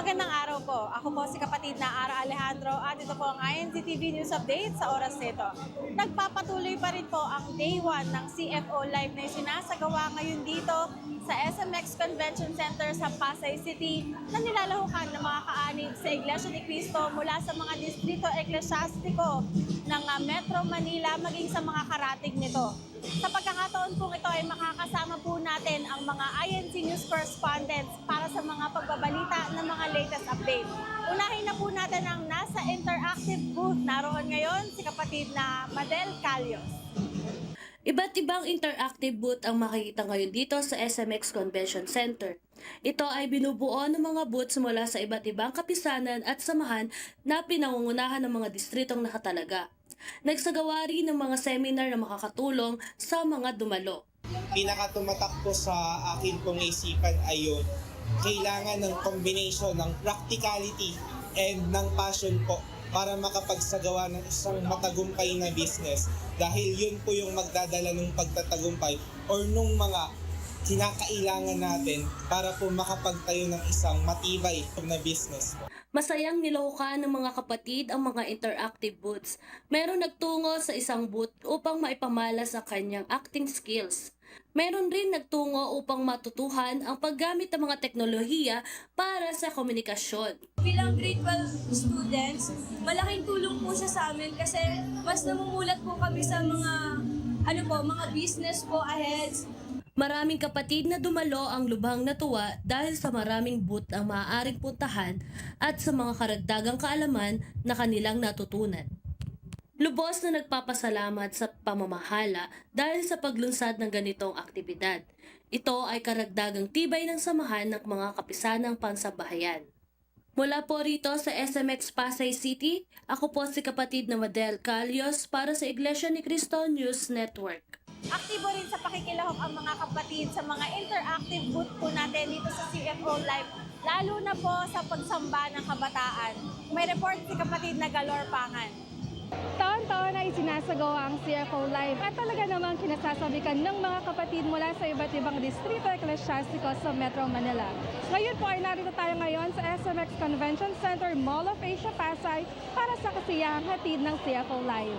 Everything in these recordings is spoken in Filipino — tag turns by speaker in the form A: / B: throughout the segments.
A: Magandang araw po. Ako po si kapatid na Ara Alejandro at ito po ang INCTV News Update sa oras nito. Nagpapatuloy pa rin po ang Day 1 ng CFO Live na sinasagawa ngayon dito sa SMX Convention Center sa Pasay City na nilalahukan ng mga kaanib sa Iglesia ni Cristo mula sa mga distrito eklesyastiko ng ah, Metro Manila maging sa mga karatig nito. Sa pagkakataon pong ito ay makakasama po natin ang mga INC News correspondents para sa mga pagbabalita ng mga latest update. Unahin na po natin ang nasa interactive booth. Naroon ngayon si kapatid na Madel Calios.
B: Iba't ibang interactive booth ang makikita ngayon dito sa SMX Convention Center. Ito ay binubuo ng mga booths mula sa iba't ibang kapisanan at samahan na pinangungunahan ng mga distritong nakatalaga. Nagsagawa rin ng mga seminar na makakatulong sa mga dumalo.
C: pinakatumatak po sa akin pong isipan ay yun, kailangan ng combination ng practicality and ng passion po para makapagsagawa ng isang matagumpay na business dahil yun po yung magdadala ng pagtatagumpay or nung mga kinakailangan natin para po makapagtayo ng isang matibay na business po.
B: Masayang nilahukan ng mga kapatid ang mga interactive booths. Meron nagtungo sa isang booth upang maipamalas ang kanyang acting skills. Meron rin nagtungo upang matutuhan ang paggamit ng mga teknolohiya para sa komunikasyon.
D: bilang grade 12 students, malaking tulong po siya sa amin kasi mas namumulat po kami sa mga ano po, mga business po ahead.
B: Maraming kapatid na dumalo ang lubhang natuwa dahil sa maraming booth ang maaaring puntahan at sa mga karagdagang kaalaman na kanilang natutunan. Lubos na nagpapasalamat sa pamamahala dahil sa paglunsad ng ganitong aktibidad. Ito ay karagdagang tibay ng samahan ng mga kapisanang pansabahayan. Mula po rito sa SMX Pasay City, ako po si kapatid na Madel Calios para sa Iglesia ni Cristo News Network.
A: Aktibo rin sa pakikilahok ang mga kapatid sa mga interactive booth po natin dito sa CFO Live, lalo na po sa pagsamba ng kabataan. May report si kapatid na Galor Pangan.
E: Taon-taon ay sinasagawa ang CFO Live at talaga namang kinasasabikan ng mga kapatid mula sa iba't ibang distrito eklesyastiko sa Metro Manila. Ngayon po ay narito tayo ngayon sa SMX Convention Center Mall of Asia Pasay para sa kasiyahang hatid ng CFO Live.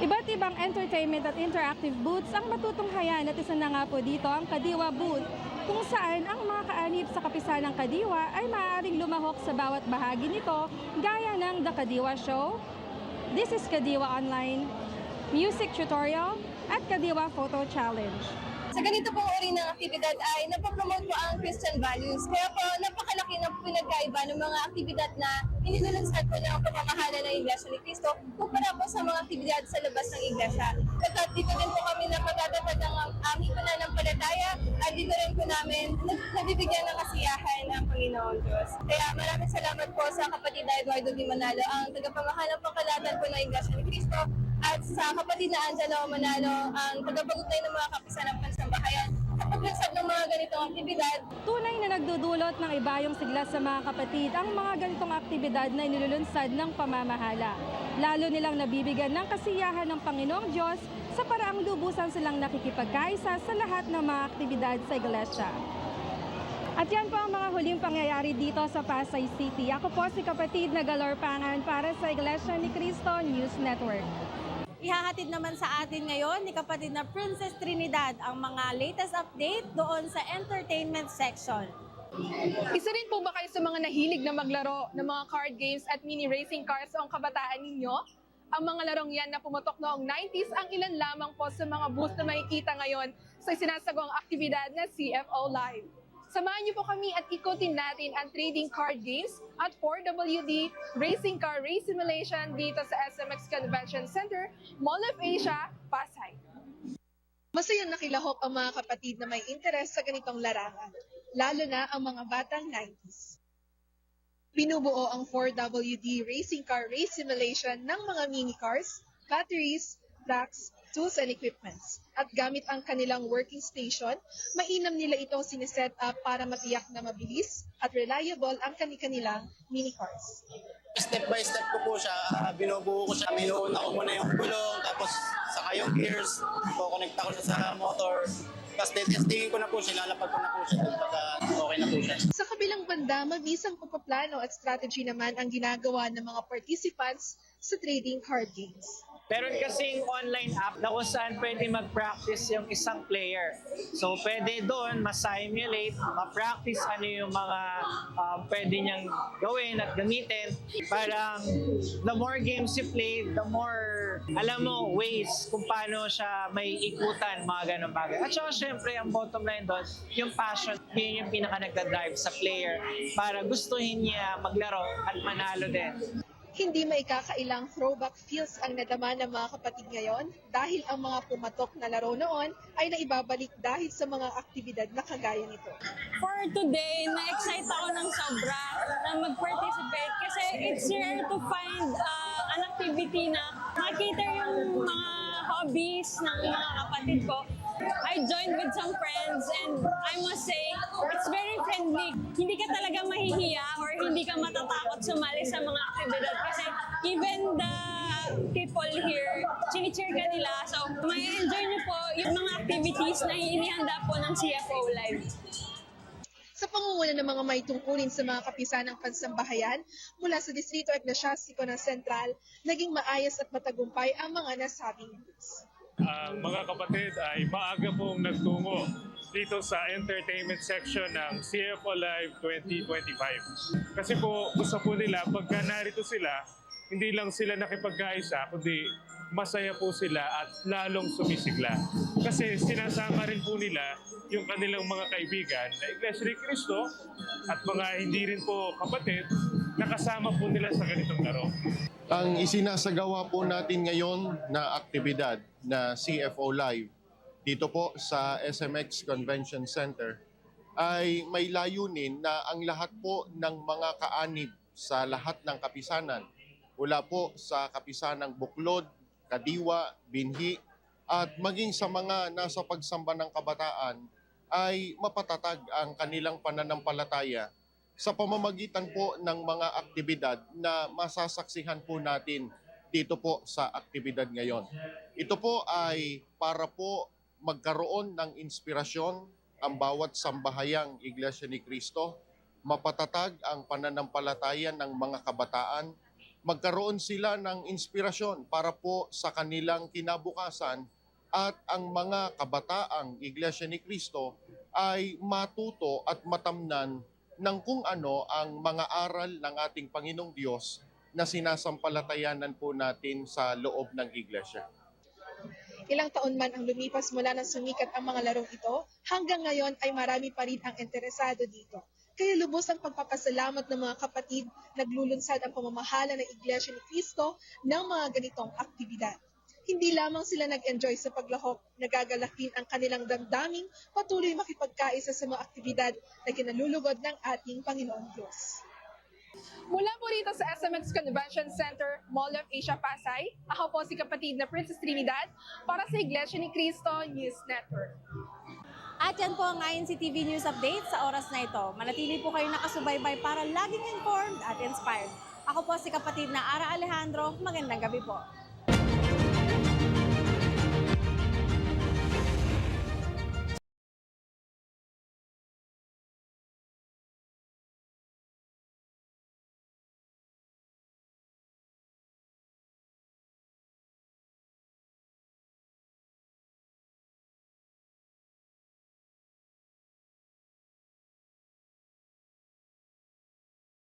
E: Iba't ibang entertainment at interactive booths ang matutunghayan at isa na nga po dito ang Kadiwa booth kung saan ang mga kaanib sa kapisanang Kadiwa ay maaaring lumahok sa bawat bahagi nito gaya ng The Kadiwa Show, This is Kadiwa Online, Music Tutorial, at Kadiwa Photo Challenge.
D: Sa ganito pong uri ng aktibidad ay napopromote po ang Christian values. Kaya po napakalaki ng pinagkaiba ng mga aktibidad na inilulunsad po ng pamamahala ng Iglesia ni Cristo kumpara po sa mga aktibidad sa labas ng Iglesia. At dito din po kami napagdadagdag ng aming pananampalataya at dito rin po namin nabibigyan ng kasiyahan ng Panginoon Diyos. Kaya maraming salamat po sa kapatid Eduardo Di Manalo, ang tagapamahalang pangkalatan po ng Iglesia ni Cristo at sa kapatid na Angelo Manalo, ang tagapagugnay ng mga kapisan ng pansambahayan sa paglansad ng mga ganitong aktibidad
E: Tunay na nagdudulot ng ibayong sigla sa mga kapatid ang mga ganitong aktibidad na inilulunsad ng pamamahala. Lalo nilang nabibigyan ng kasiyahan ng Panginoong Diyos sa paraang lubusan silang nakikipagkaisa sa lahat ng mga aktibidad sa iglesia. At yan po ang mga huling pangyayari dito sa Pasay City. Ako po si kapatid na Galor Pangan para sa Iglesia ni Cristo News Network.
A: Ihahatid naman sa atin ngayon ni kapatid na Princess Trinidad ang mga latest update doon sa entertainment section.
F: Isa rin po ba kayo sa mga nahilig na maglaro ng mga card games at mini racing cars o ang kabataan ninyo? Ang mga larong yan na pumatok noong 90s ang ilan lamang po sa mga booths na makikita ngayon sa sinasagawang aktibidad na CFO Live. Samahan niyo po kami at ikutin natin ang trading card games at 4WD Racing Car Race Simulation dito sa SMX Convention Center, Mall of Asia, Pasay. Masayang nakilahok ang mga kapatid na may interes sa ganitong larangan, lalo na ang mga batang 90s. Binubuo ang 4WD Racing Car Race Simulation ng mga mini cars, batteries, tracks, tools and equipments. At gamit ang kanilang working station, mainam nila itong sineset up para matiyak na mabilis at reliable ang kani-kanilang mini cars.
G: Step by step ko po siya, uh, binubuo ko siya. Minuuna ko muna yung gulong, tapos saka yung gears, kukonekta ko siya sa motor. Tapos testingin ko na po siya, lalapag ko na po siya pagka okay na po siya.
F: Sa kabilang banda, mabisang pagpaplano at strategy naman ang ginagawa ng mga participants sa trading card games.
H: Meron kasing online app na kung saan pwede mag-practice yung isang player. So pwede doon ma-simulate, ma-practice ano yung mga um, pwede niyang gawin at gamitin. Parang the more games you play, the more alam mo ways kung paano siya may ikutan, mga ganun bagay. At saka syempre, ang bottom line doon, yung passion, yun yung pinaka nagda-drive sa player para gustuhin niya maglaro at manalo din.
F: Hindi maikakailang throwback feels ang nadama ng mga kapatid ngayon dahil ang mga pumatok na laro noon ay naibabalik dahil sa mga aktibidad na kagaya nito.
I: for today, na-excite ako ng sobra na mag-participate kasi it's rare to find uh, an activity na makita yung mga hobbies ng mga kapatid ko. I joined with some friends and I must say, it's very friendly. Hindi ka talaga mahihiya or hindi ka matatakot sumali sa mga aktibidad kasi even the people here, chinicheer ka nila. So, may enjoy niyo po yung mga activities na inihanda po ng CFO Live.
F: Sa pangunguna ng mga may tungkulin sa mga kapisanang pansambahayan mula sa Distrito Eklesyastiko ng Sentral, naging maayos at matagumpay ang mga nasabing booths.
J: Ang mga kapatid ay maaga pong nagtungo dito sa entertainment section ng CFO Live 2025. Kasi po gusto po nila pagka narito sila, hindi lang sila nakipagkaisa, kundi masaya po sila at lalong sumisigla. Kasi sinasama rin po nila yung kanilang mga kaibigan na Iglesia ni Cristo at mga hindi rin po kapatid nakasama po nila sa ganitong laro.
K: Ang isinasagawa po natin ngayon na aktibidad na CFO Live dito po sa SMX Convention Center ay may layunin na ang lahat po ng mga kaanib sa lahat ng kapisanan mula po sa kapisanang Buklod, Kadiwa, Binhi at maging sa mga nasa pagsamba ng kabataan ay mapatatag ang kanilang pananampalataya sa pamamagitan po ng mga aktibidad na masasaksihan po natin dito po sa aktibidad ngayon. Ito po ay para po magkaroon ng inspirasyon ang bawat sambahayang Iglesia ni Cristo, mapatatag ang pananampalataya ng mga kabataan, magkaroon sila ng inspirasyon para po sa kanilang kinabukasan at ang mga kabataang Iglesia ni Cristo ay matuto at matamnan ng kung ano ang mga aral ng ating Panginoong Diyos na sinasampalatayanan po natin sa loob ng Iglesia.
F: Ilang taon man ang lumipas mula nang sumikat ang mga larong ito, hanggang ngayon ay marami pa rin ang interesado dito. Kaya lubos ang pagpapasalamat ng mga kapatid naglulunsad ang pamamahala ng Iglesia ni Cristo ng mga ganitong aktibidad. Hindi lamang sila nag-enjoy sa paglahok, nagagalakin ang kanilang damdaming patuloy makipagkaisa sa mga aktibidad na kinalulugod ng ating Panginoong Diyos.
L: Mula po rito sa SMX Convention Center, Mall of Asia Pasay, ako po si kapatid na Princess Trinidad para sa Iglesia ni Cristo News Network.
A: At yan po ang INCTV News Update sa oras na ito. Manatili po kayo nakasubaybay para laging informed at inspired. Ako po si kapatid na Ara Alejandro. Magandang gabi po.